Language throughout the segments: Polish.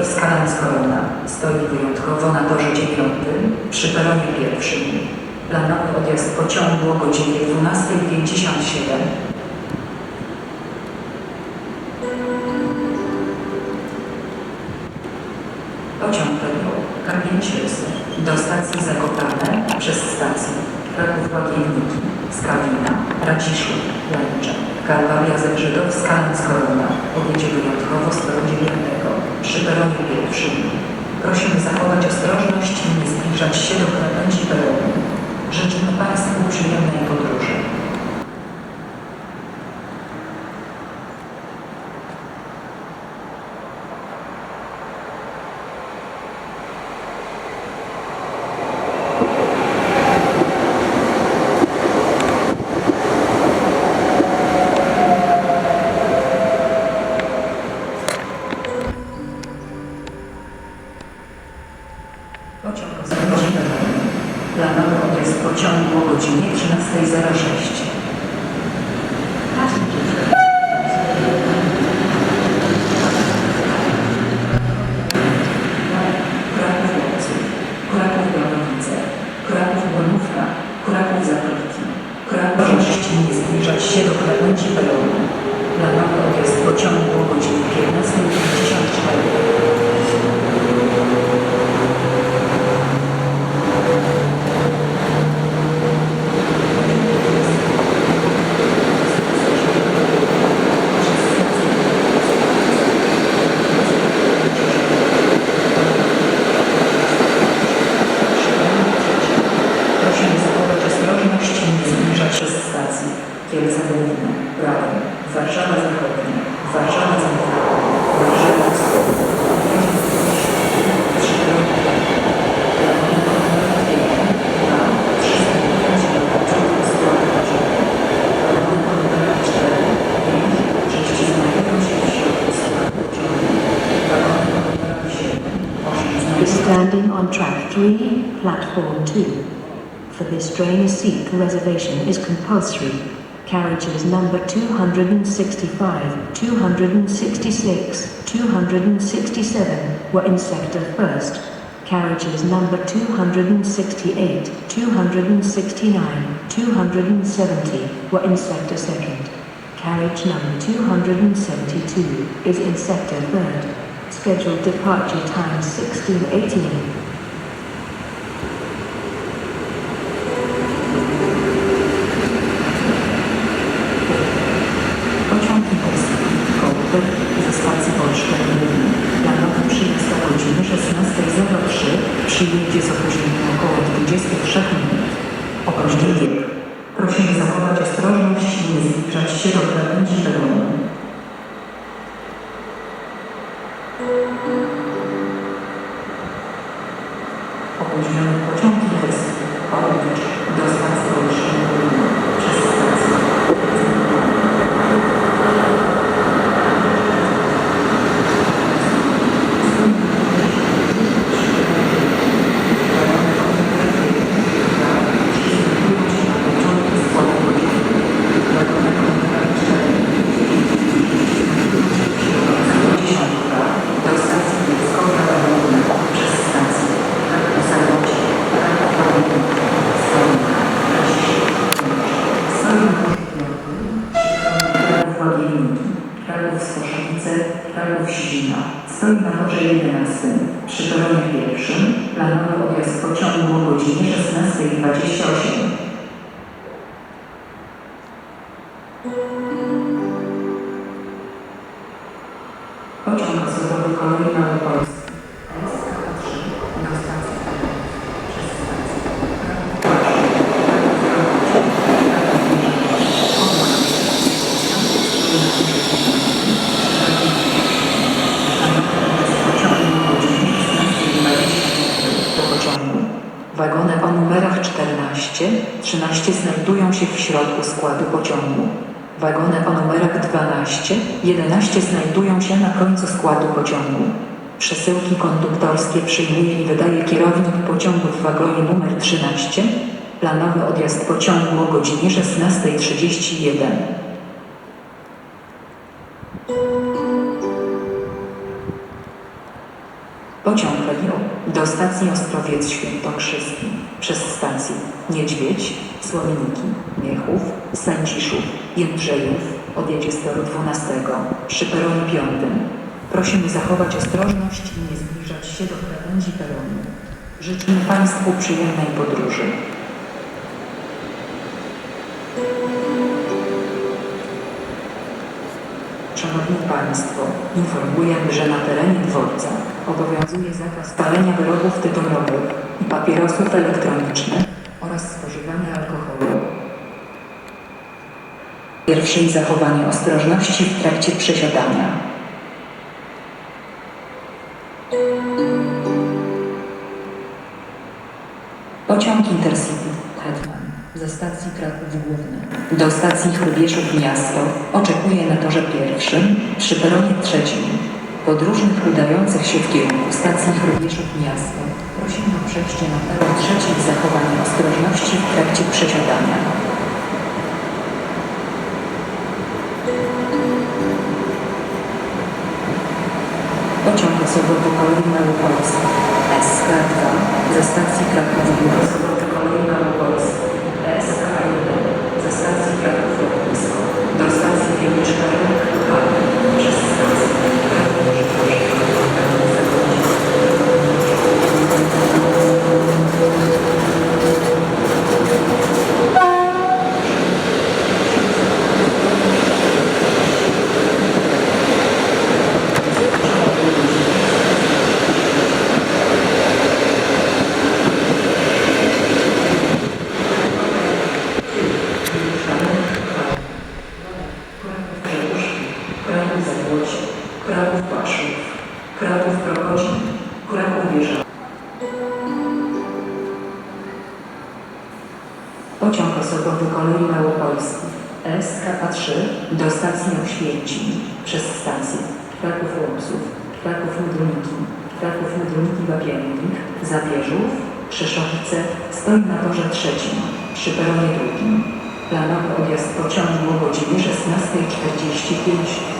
Polska Landskorona stoi wyjątkowo na torze dziewiątym przy peronie pierwszym. Planowy odjazd pociągu o godzinie 12.57. Pociąg pędził Kamięcielsy do stacji Zakopane przez stację Kraków Łagienniki, Skawina, Radziszów, Lęcze, Kalwaria Zebrzydowska, Landskorona peronu pierwszym. Prosimy zachować ostrożność i nie zbliżać się do krawędzi peronu. Życzymy Państwu przyjemnej podróży. On track 3, platform 2. For this train, a seat reservation is compulsory. Carriages number 265, 266, 267 were in sector first. Carriages number 268, 269, 270 were in sector second. Carriage number 272 is in sector third. Scheduled departure time 1618. przez stację do pociągu. Wagony o numerach 14, 13 znajdują się w środku składu pociągu. Wagony o numerach 12, 11 znajdują się na końcu składu pociągu. Przesyłki konduktorskie przyjmuje i wydaje kierownik pociągu w wagonie numer 13. Planowy odjazd pociągu o godzinie 16.31. Pociąg Regio do stacji Ostrowiec Świętokrzyski przez stację Niedźwiedź, Słowiniki, Miechów, Sędziszów, Jędrzejów odjedzie z toru 12 przy peronie 5. Prosimy zachować ostrożność i nie zbliżać się do krawędzi peronu. Życzymy Państwu przyjemnej podróży. Szanowni Państwo, informujemy, że na terenie dworca obowiązuje zakaz palenia wyrobów tytoniowych i papierosów elektronicznych oraz spożywania alkoholu. Pierwszej zachowanie ostrożności w trakcie przesiadania. Pociąg Intercity Hetman ze stacji Kraków Główny do stacji Hrubieszów Miasto oczekuje na torze pierwszym przy peronie trzecim. Podróżnych udających się w kierunku stacji Hrubieszów Miasto prosimy o przejście na peron trzeci zachowanie ostrożności w trakcie przesiadania. Pociąg osobowy kolei Małopolska SK2 ze stacji Kraków Główny. Osobowy kolei Małopolska SK1 ze stacji Kraków Lotnisko do stacji Wieliczka H przez stację Kraków Kraków Zabłocie, Kraków Paszów, Kraków Progodzin, Kraków Wieża. Pociąg osobowy kolei Małopolski SKA3 do stacji Oświęcim przez stację Kraków Łomsów, Kraków Mydlniki, Kraków Mydrunki Wapiennik, Zabierzów, Krzeszowce stoi na torze trzecim, przy peronie drugim. Planowy odjazd pociągu o godzinie 16.45.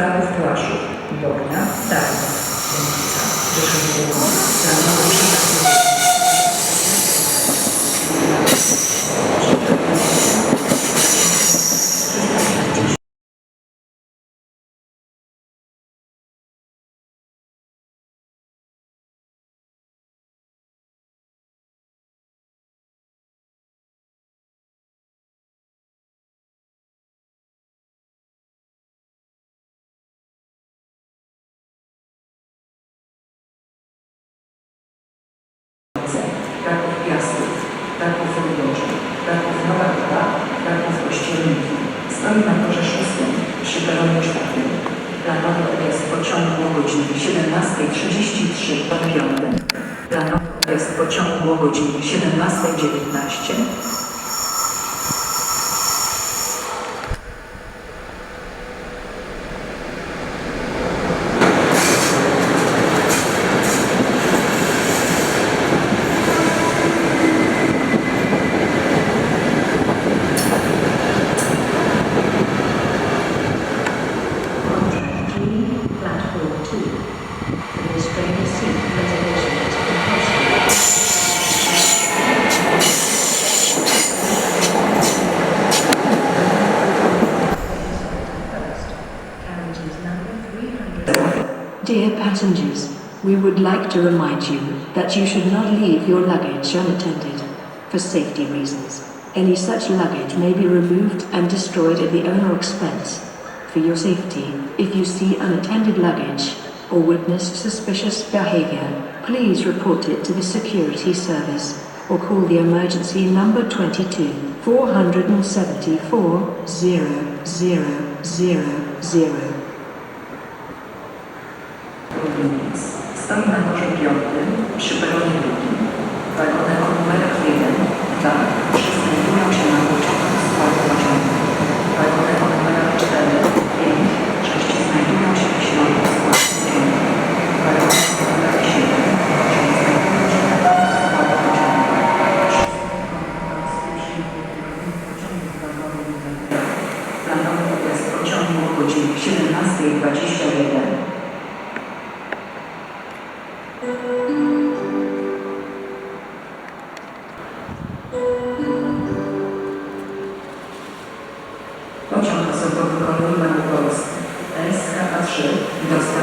Kraków Płaszów, Bogna, Darwa, Legnica, Rzeszów Główny, Planowy Przyjazd Kraków Piastów, Kraków Wojewódzki, Kraków Nowa Huta, Kraków Kościelniki. Stoi na torze szóstym, przy peronie czwartym. Planowy odjazd pociągu o godzinie 17.33 do piątym. Planowy odjazd pociągu o godzinie 17.19. We would like to remind you that you should not leave your luggage unattended. For safety reasons, any such luggage may be removed and destroyed at the owner's expense. For your safety, if you see unattended luggage or witness suspicious behavior, please report it to the security service or call the emergency number 22 474 000. Stoi na Morzu Piątym przy peronie drugim, wagonach Pociąg osobowy Kolei Magnitowski SK3 dostał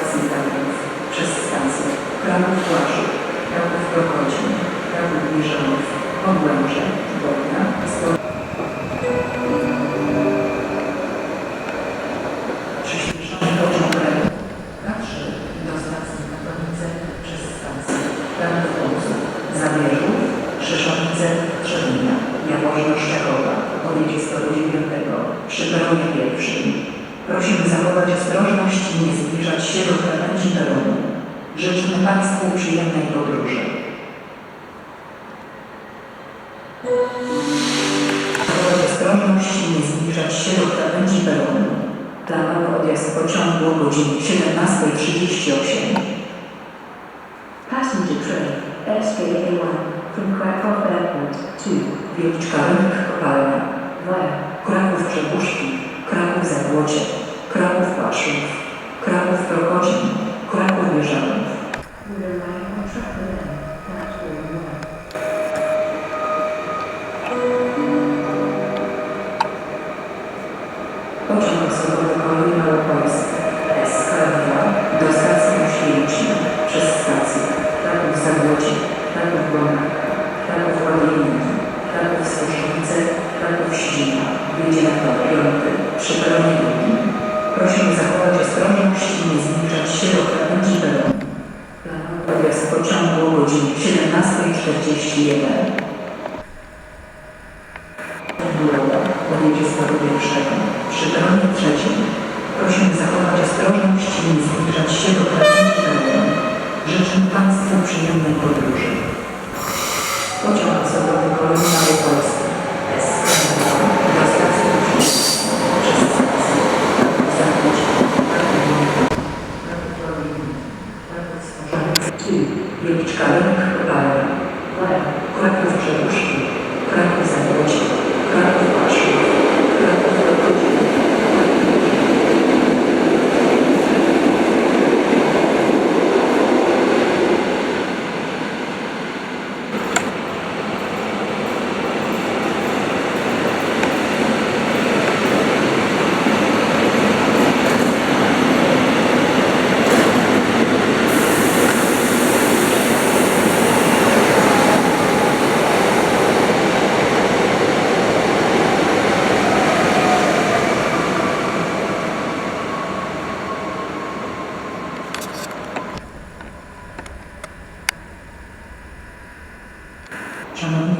Planowy odjazd pociągu o godzinie 17.38. Passenger train SKA1 from Krakow Airport to Wieliczka Rynek Kopalna via Kraków Przegórzki, Kraków Zagłocie, Kraków Paszów, Kraków Prokocin, Kraków Mierzanów. We rely on track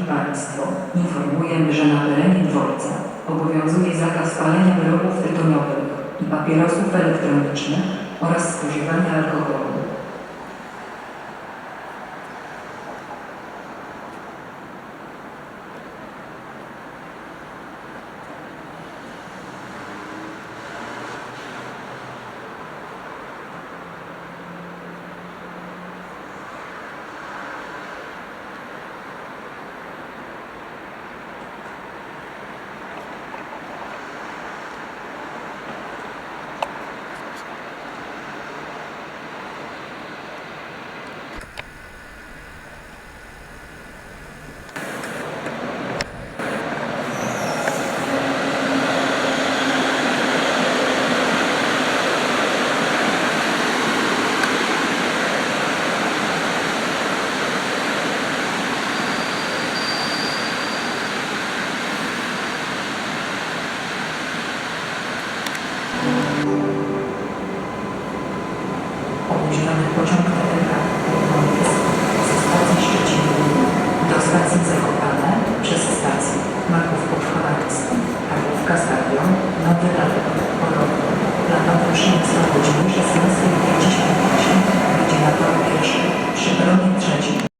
Państwo, informujemy, że na terenie dworca obowiązuje zakaz palenia wyrobów tytoniowych i papierosów elektronicznych oraz spożywania alkoholu.